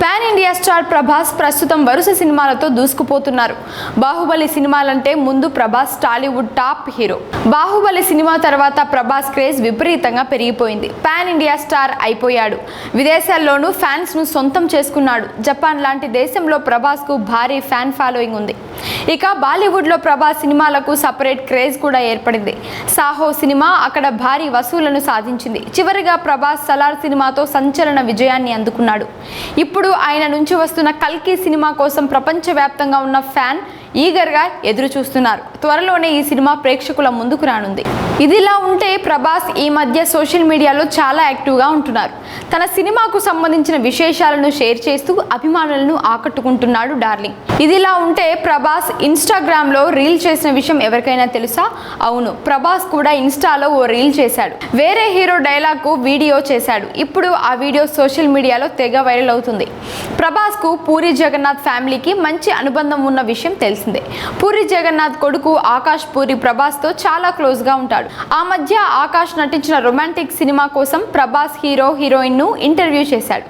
Pan India star Prabhas ప్రస్తుతం వరుస సినిమాలతో దూసుకుపోతున్నారు. బాహుబలి సినిమాలంటే ముందు Prabhas Tollywood top hero. Baahubali cinema తర్వాత ప్రభాస్ క్రేజ్ విపరీతంగా పెరిగిపోయింది. పాన్ ఇండియా స్టార్ అయిపోయాడు. విదేశాల్లోనూ ఫ్యాన్స్ను సొంతం చేసుకున్నాడు. జపాన్ లాంటి దేశంలో ప్రభాస్కు భారీ ఫ్యాన్ ఫాలోయింగ్ ఉంది. ఇక బాలీవుడ్లో ప్రభాస్ సినిమాలకు సపరేట్ క్రేజ్ కూడా ఏర్పడింది. సాహో సినిమా అక్కడ భారీ వసూళ్ళను సాధించింది. చివరిగా ప్రభాస్ సలార్ సినిమాతో సంచలన విజయాన్ని అందుకున్నాడు. ఇప్పుడు ఇప్పుడు ఆయన నుంచి వస్తున్న కల్కి సినిమా కోసం ప్రపంచవ్యాప్తంగా ఉన్న ఫ్యాన్ ఈగర్గా ఎదురు చూస్తున్నారు. త్వరలోనే ఈ సినిమా ప్రేక్షకుల ముందుకు రానుంది. ఇదిలా ఉంటే ప్రభాస్ ఈ మధ్య సోషల్ మీడియాలో చాలా యాక్టివ్గా ఉంటున్నారు. తన సినిమాకు సంబంధించిన విశేషాలను షేర్ చేస్తూ అభిమానులను ఆకట్టుకుంటున్నాడు డార్లింగ్. ఇదిలా ఉంటే ప్రభాస్ ఇన్స్టాగ్రామ్లో రీల్ చేసిన విషయం ఎవరికైనా తెలుసా? అవును ప్రభాస్ కూడా ఇన్స్టాలో ఓ రీల్ చేశాడు. వేరే హీరో డైలాగ్కు వీడియో చేశాడు. ఇప్పుడు ఆ వీడియో సోషల్ మీడియాలో తెగ వైరల్ అవుతుంది. ప్రభాస్కు పూరి జగన్నాథ్ ఫ్యామిలీకి మంచి అనుబంధం ఉన్న విషయం తెలిసిందే. పూరి జగన్నాథ్ కొడుకు ఆకాష్ పూరి ప్రభాస్తో చాలా క్లోజ్గా ఉంటాడు. ఆ మధ్య ఆకాష్ నటించిన రొమాంటిక్ సినిమా కోసం ప్రభాస్ హీరో హీరోయిన్ను ఇంటర్వ్యూ చేశాడు.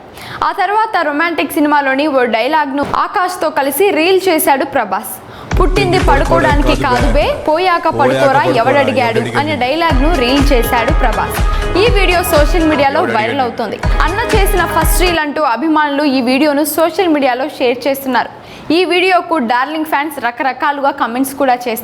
ఆ తర్వాత రొమాంటిక్ సినిమాలోని ఓ డైలాగ్ను ఆకాష్తో కలిసి రీల్ చేశాడు ప్రభాస్. పుట్టింది పడుకోవడానికి కాదు బే పోయాక పడుకోరా ఎవడడిగాడు అనే డైలాగ్ను రీల్ చేశాడు ప్రభాస్. ఈ వీడియో సోషల్ మీడియాలో వైరల్ అవుతోంది. అన్న చేసిన ఫస్ట్ రీల్ అంటూ అభిమానులు ఈ వీడియోను సోషల్ మీడియాలో షేర్ చేస్తున్నారు. ఈ వీడియోకు డార్లింగ్ ఫ్యాన్స్ రకరకాలుగా కమెంట్స్ కూడా చేస్తున్నారు.